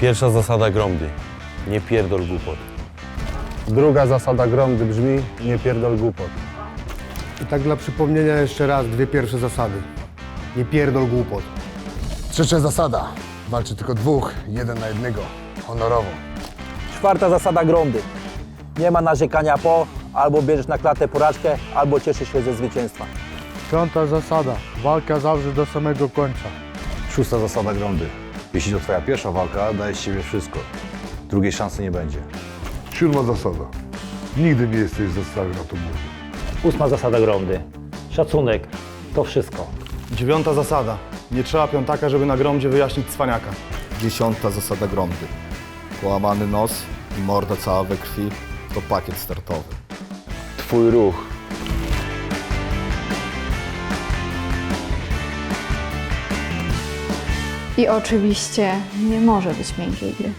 Pierwsza zasada gromdy. Nie pierdol głupot. Druga zasada gromdy brzmi nie pierdol głupot. I tak dla przypomnienia jeszcze raz dwie pierwsze zasady. Nie pierdol głupot. Trzecia zasada. Walczy tylko dwóch, jeden na jednego. Honorowo. Czwarta zasada gromdy. Nie ma narzekania po, albo bierzesz na klatę porażkę, albo cieszysz się ze zwycięstwa. Piąta zasada. Walka zawsze do samego końca. Szósta zasada gromdy. Jeśli to twoja pierwsza walka, dajesz siebie wszystko. Drugiej szansy nie będzie. Siódma zasada. Nigdy nie jesteś za stary na to górę. Ósma zasada gromdy. Szacunek to wszystko. Dziewiąta zasada. Nie trzeba piątaka, żeby na gromdzie wyjaśnić cwaniaka. Dziesiąta zasada gromdy. Połamany nos i morda cała we krwi to pakiet startowy. Twój ruch. I oczywiście nie może być miękkiej gry.